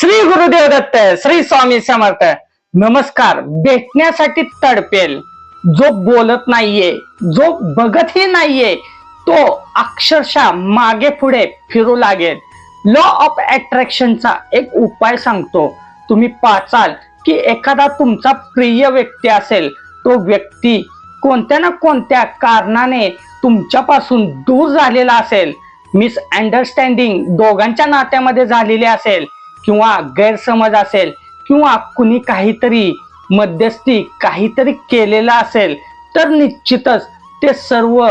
श्री गुरुदेव दत्त श्री स्वामी समर्थ नमस्कार. भेटण्यासाठी तडपेल. जो बोलत नाहीये जो बघतही नाहीये तो अक्षरशः मागे पुढे फिरू लागेल. लॉ ऑफ अट्रॅक्शनचा एक उपाय सांगतो. तुम्ही पाचाल की एखादा तुमचा प्रिय व्यक्ती असेल तो व्यक्ती कोणत्या ना कोणत्या कारणाने तुमच्यापासून दूर झालेला असेल मिस अंडरस्टँडिंग दोघांच्या नात्यामध्ये झालेली असेल किंवा गैरसमज असेल किंवा कुणी काहीतरी मध्यस्थी काहीतरी केलेलं असेल तर निश्चितच ते सर्व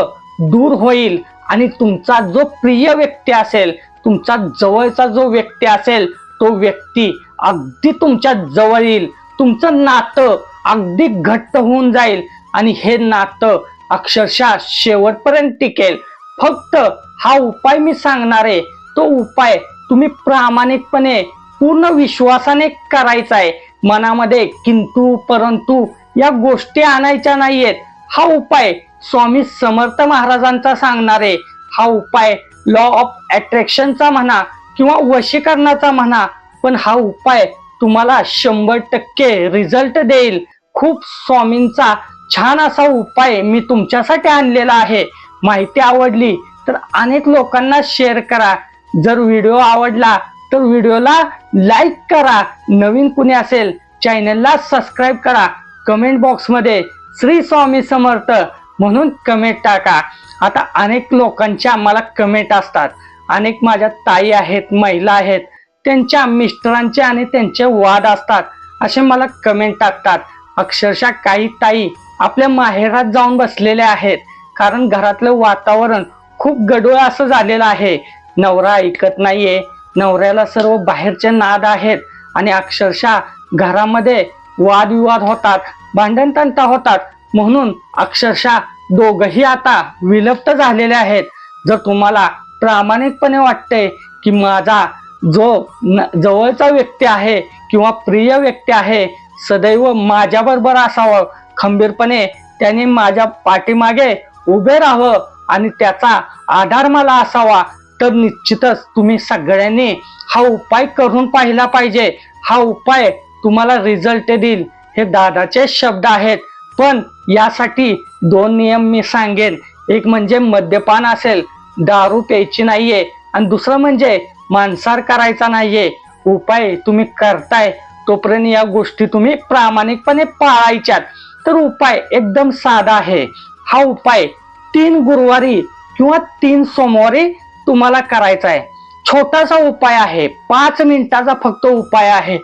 दूर होईल आणि तुमचा जो प्रिय व्यक्ती असेल तुमचा जवळचा जो व्यक्ती असेल तो व्यक्ती अगदी तुमच्या जवळ येईल. तुमचं नातं अगदी घट्ट होऊन जाईल आणि हे नातं अक्षरशः शेवटपर्यंत टिकेल. फक्त हा उपाय मी सांगणार आहे तो उपाय तुम्ही प्रामाणिकपणे पूर्ण विश्वासाने करायचा आहे मनामध्ये किंतु परंतु या गोष्टी आणायच्या नाहीयेत. हा उपाय स्वामी समर्थ महाराजांचा सांगणार. आहे हा उपाय लॉ ऑफ अट्रॅक्शनचा म्हणा किंवा वशीकरणाचा म्हणा. पण हा उपाय तुम्हाला शंभर टक्के रिझल्ट देईल. खूप स्वामींचा छान असा उपाय मी तुमच्यासाठी आणलेला आहे. माहिती आवडली तर अनेक लोकांना शेअर करा. जर व्हिडिओ आवडला तर व्हिडिओला लाईक करा. नवीन कुणी असेल चॅनलला सबस्क्राईब करा. कमेंट बॉक्समध्ये श्री स्वामी समर्थ म्हणून कमेंट टाका. आता अनेक लोकांच्या मला कमेंट असतात. अनेक माझ्या ताई आहेत महिला आहेत त्यांच्या मिस्टरांचे आणि त्यांचे वाद असतात. असे मला कमेंट टाकतात. अक्षरशः काही ताई आपल्या माहेरात जाऊन बसलेल्या आहेत. कारण घरातलं वातावरण खूप गडूळ असं झालेलं आहे. नवरा ऐकत नाहीये. नवऱ्याला सर्व बाहेरचे नाद आहेत आणि अक्षरशः घरामध्ये वादविवाद होतात भांडण तंटा होतात. म्हणून अक्षरशः दोघही आता विलुप्त झालेले आहेत. जर तुम्हाला प्रामाणिकपणे वाटते की माझा जो न- जवळचा व्यक्ती आहे किंवा प्रिय व्यक्ती आहे सदैव माझ्याबरोबर असावं. खंबीरपणे त्याने माझ्या पाठीमागे उभे राहावं आणि त्याचा आधार मला असावा. तर निश्चितच तुम्ही सगळ्यांनी हा उपाय करून पाहिला पाहिजे. हा उपाय तुम्हाला रिझल्ट देईल. हे दादाचे शब्द आहेत. पण यासाठी दोन नियम मी सांगेन. एक म्हणजे मद्यपान असेल दारू प्यायची नाहीये. आणि दुसरं म्हणजे मांसार करायचा नाहीये. उपाय तुम्ही करताय तोपर्यंत या गोष्टी तुम्ही प्रामाणिकपणे पाळायच्यात. तर उपाय एकदम साधा आहे. हा उपाय तीन गुरुवारी किंवा तीन सोमवारी तुम्हाला करायचा आहे छोटासा उपाय आहे. पाच मिनिटाचा फक्त उपाय आहे.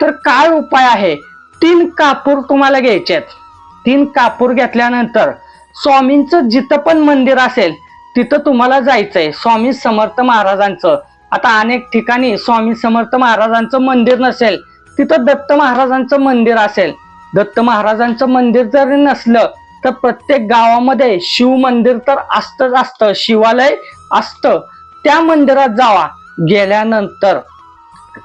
तर काय उपाय आहे? तीन कापूर तुम्हाला घ्यायचे आहेत तीन कापूर घेतल्यानंतर स्वामींचं जिथं पण मंदिर असेल तिथं तुम्हाला जायचंय. स्वामी समर्थ महाराजांचं. आता अनेक ठिकाणी स्वामी समर्थ महाराजांचं मंदिर नसेल तिथं दत्त महाराजांचं मंदिर असेल. दत्त महाराजांचं मंदिर जरी नसलं तर प्रत्येक गावामध्ये शिव मंदिर तर असतंच असतं शिवालय असतं. त्या मंदिरात जावा. गेल्यानंतर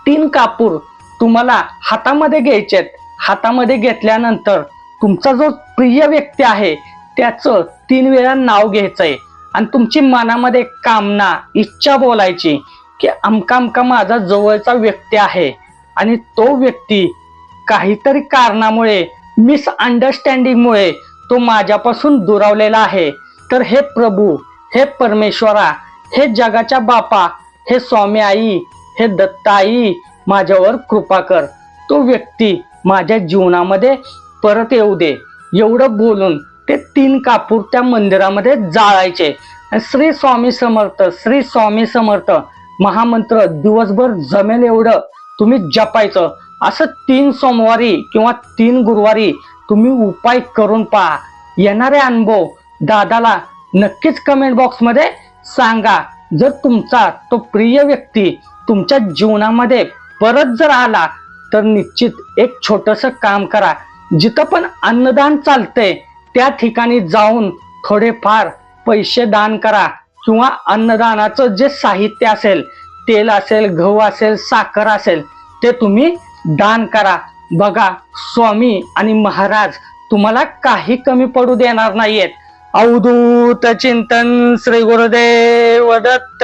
तीन कापूर तुम्हाला हातामध्ये घ्यायचे हातामध्ये घेतल्यानंतर तुमचा जो प्रिय व्यक्ती आहे त्याचं तीन वेळा नाव घ्यायचंय. आणि तुमची मनामध्ये कामना इच्छा बोलायची की अमका अमका माझा जवळचा व्यक्ती आहे. आणि तो व्यक्ती काहीतरी कारणामुळे मिसअंडरस्टँडिंगमुळे तो माझ्यापासून दुरावलेला आहे. तर हे प्रभू हे परमेश्वरा हे जगाच्या बापा हे स्वामी आई हे दत्ताई माझ्यावर कृपा कर. तो व्यक्ती माझ्या जीवनामध्ये परत येऊ दे. एवढं बोलून ते तीन कापूर त्या मंदिरामध्ये जाळायचे. श्री स्वामी समर्थ श्री स्वामी समर्थ महामंत्र दिवसभर जमेल एवढं. तुम्ही जपायचं. असं तीन सोमवारी किंवा तीन गुरुवारी तुम्ही उपाय करून पहा. येणारे अनुभव दादाला नक्कीच कमेंट बॉक्समध्ये सांगा. जर तुमचा तो प्रिय व्यक्ती तुमच्या जीवनामध्ये परत जर आला तर निश्चित एक छोटस काम करा. जिथं पण अन्नदान चालतंय त्या ठिकाणी जाऊन थोडेफार पैसे दान करा. किंवा अन्नदानाचं जे साहित्य असेल तेल असेल गहू असेल साखर असेल ते तुम्ही दान करा. बघा स्वामी आणि महाराज तुम्हाला काही कमी पडू देणार नाहीयेत. अवधूत चिंतन श्री गुरुदेव दत्त.